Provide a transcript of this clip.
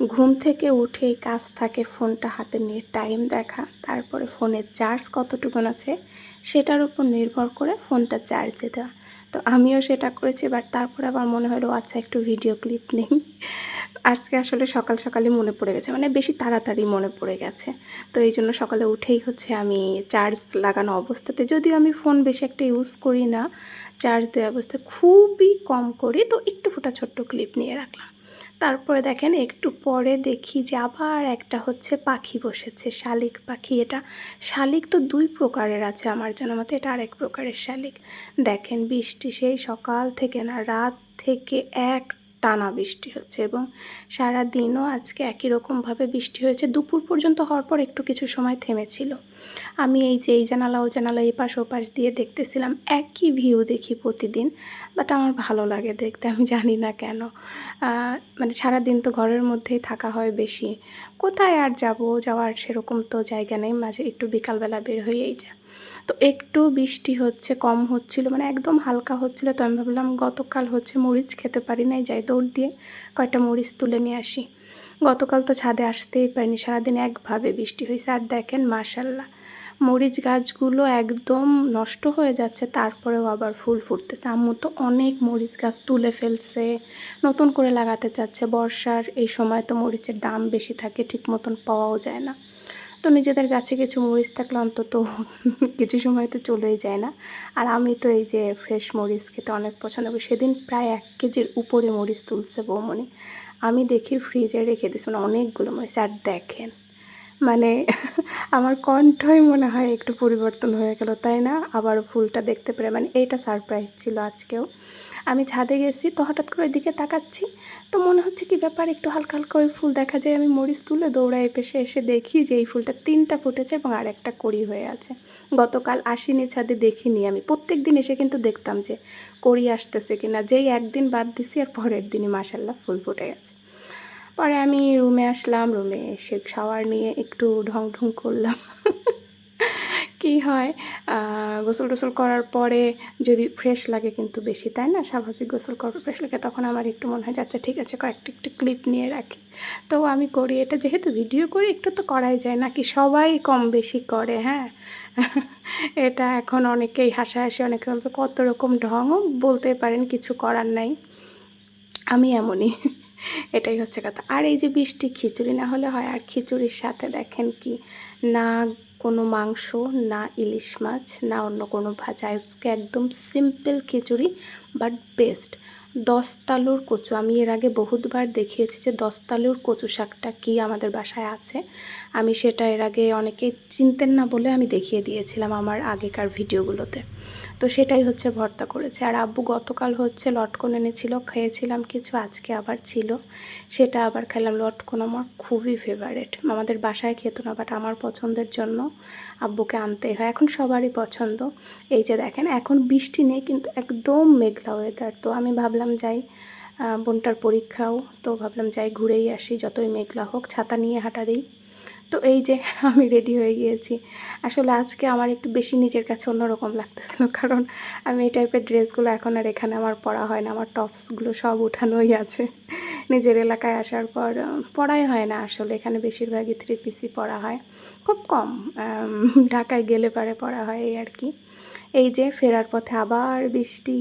ঘুম থেকে উঠেই কাজ থাকে ফোনটা হাতে নিয়ে টাইম দেখা, তারপরে ফোনের চার্জ কতটুকুন আছে সেটার উপর নির্ভর করে ফোনটা চার্জে দেওয়া। তো আমিও সেটা করেছি বাট তারপরে আবার মনে হলো আচ্ছা একটু ভিডিও ক্লিপ নেই। আজকে আসলে সকাল সকালই মনে পড়ে গেছে মানে বেশি তাড়াতাড়ি মনে পড়ে গেছে। তো এই জন্য সকালে উঠেই হচ্ছে আমি চার্জ লাগানো অবস্থাতে, যদিও আমি ফোন বেশি একটা ইউজ করি না চার্জ দেওয়া অবস্থায় খুবই কম করি, তো একটু ফোটা ছোট্ট ক্লিপ নিয়ে রাখলাম। তারপরে দেখেন একটু পরে দেখি যে আবার একটা হচ্ছে পাখি বসেছে, শালিক পাখি। এটা শালিক তো দুই প্রকারের আছে আমার জানা মতে, এটা আরেক প্রকারের শালিক। দেখেন বৃষ্টি সেই সকাল থেকে না, রাত থেকে এক টানা বৃষ্টি হচ্ছে এবং সারা দিনও আজকে একই রকমভাবে বৃষ্টি হয়েছে। দুপুর পর্যন্ত হওয়ার পর একটু কিছু সময় থেমেছিল। আমি এই যে, এই জানালা, ও জানালা এই পাশ ও পাশ দিয়ে দেখতেছিলাম, একই ভিউ দেখি প্রতিদিন বাট আমার ভালো লাগে দেখতে, আমি জানি না কেন। মানে সারা দিন তো ঘরের মধ্যেই থাকা হয় বেশি। কোথায় আর যাব, যাওয়ার সেরকম তো জায়গা নেই, মাঝে একটু বিকালবেলা বের হয়েই যায় তো একটু বৃষ্টি হচ্ছে, কম হচ্ছিল মানে একদম হালকা হচ্ছিল, তো আমি ভাবলাম গতকাল হচ্ছে মরিচ খেতে পারি নাই, যাই দৌড় দিয়ে কয়েকটা মরিচ তুলে নিয়ে আসি। গতকাল তো ছাদে আসতেই পারিনি, সারাদিন একভাবে বৃষ্টি হয়েছে আর দেখেন মাশাল্লাহ, মরিচ গাছগুলো একদম নষ্ট হয়ে যাচ্ছে, তারপরেও আবার ফুল ফুটতেছে। আম্মু তো অনেক মরিচ গাছ তুলে ফেলছে, নতুন করে লাগাতে চাচ্ছে, বর্ষার এই সময় তো মরিচের দাম বেশি থাকে, ঠিক মতন পাওয়াও যায় না। তো নিজেদের গাছে কিছু মরিচ থাকলে অন্তত কিছু সময় তো চলেই যায় না। আর আমি তো এই যে ফ্রেশ মরিচ খেতে অনেক পছন্দ করি। সেদিন প্রায় এক কেজির উপরে মরিচ তুলছে বৌমনি। আমি দেখি ফ্রিজে রেখে দিয়েছি মানে অনেকগুলো মরিচ। আর দেখেন মানে আমার কণ্ঠই মনে হয় একটু পরিবর্তন হয়ে গেল, তাই না? আবার ফুলটা দেখতে পেরে মানে এইটা সারপ্রাইজ ছিল আজকেও। আমি ছাদে গেছি, তো হঠাৎ করে ওইদিকে তাকাচ্ছি, তো মনে হচ্ছে কি ব্যাপার, একটু হালকা হালকা ওই ফুল দেখা যায়, আমি মরিচ তুলে দৌড়াই পেশে এসে দেখি যে এই ফুলটা তিনটা ফুটেছে এবং আর একটা কড়ি হয়ে আছে। গতকাল আসিনি ছাদে, দেখিনি আমি। প্রত্যেক দিন এসে কিন্তু দেখতাম যে কড়ি আসতেছে কিনা, যেই একদিন বাদ দিছি আর পরের দিনই মাসাল্লাহ ফুল ফুটে গেছে। পরে আমি রুমে আসলাম, রুমে এসে শাওয়ার নিয়ে একটু ঢং ঢং করলাম। কি হয়? গোসল টোসল করার পরে যদি ফ্রেশ লাগে কিন্তু বেশি, তাই না? স্বাভাবিক গোসল করার ফ্রেশ লাগে তখন আমার একটু মনে হয় যে আচ্ছা ঠিক আছে, কয়েকটি একটু ক্লিপ নিয়ে রাখি। তো আমি করি এটা, যেহেতু ভিডিও করি, একটু তো করাই যায় নাকি? সবাই কম বেশি করে হ্যাঁ? এটা এখন অনেকেই হাসাহাসি, অনেকে বলবে, কত রকম ঢংও? বলতে পারেন, কিছু করার নাই। আমি এমনই। এটাই হচ্ছে কথা। আর এই যে বৃষ্টি, খিচুড়ি না হলে হয়, আর খিচুড়ির সাথে দেখেন কি? না কোনো মাংস, না ইলিশ মাছ, না অন্য কোনো ভাজা। আজকে একদম সিম্পল খিচুড়ি বাট বেস্ট দশতালুর কচু। আমি এর আগে বহুতবার দেখিয়েছি যে দশতালুর কচু শাকটা কি আমাদের বাসায় আছে। আমি সেটা এর আগে অনেকেই চিনতেন না বলে আমি দেখিয়ে দিয়েছিলাম আমার আগেকার ভিডিওগুলোতে। তো সেটাই হচ্ছে ভর্তা করেছে। আর আব্বু গতকাল হচ্ছে লটকন এনেছিল, খেয়েছিলাম কিছু, আজকে আবার ছিল। সেটা আবার খেলাম। লটকন আমার খুবই ফেভারেট আমাদের বাসায় খেত না বাট আমার পছন্দের জন্য আব্বুকে আনতেই হয়। এখন সবারই পছন্দ। এই যে দেখেন, এখন বৃষ্টি নেই, কিন্তু একদম মেঘলা ওয়েদার তো আমি ভাবলাম যাই বোনটার পরীক্ষাও। তো ভাবলাম যাই, ঘুরেই আসি, যতই মেঘলা হোক। ছাতা নিয়ে হাঁটা দিই। তো এই যে আমি রেডি হয়ে গিয়েছি। আসলে আজকে আমার একটু বেশি নিজের কাছে অন্যরকম লাগতেছিল, কারণ আমি এই টাইপের ড্রেসগুলো এখন আর এখানে আমার পরা হয় না। আমার টপসগুলো সব উঠানোই আছে। নিজের এলাকায় আসার পর পরাই হয় না আসলে। এখানে বেশিরভাগই থ্রি পিসি পরা হয়। খুব কম ঢাকায় গেলে পারে পরা হয় এই আর কি। এই যে ফেরার পথে আবার বৃষ্টি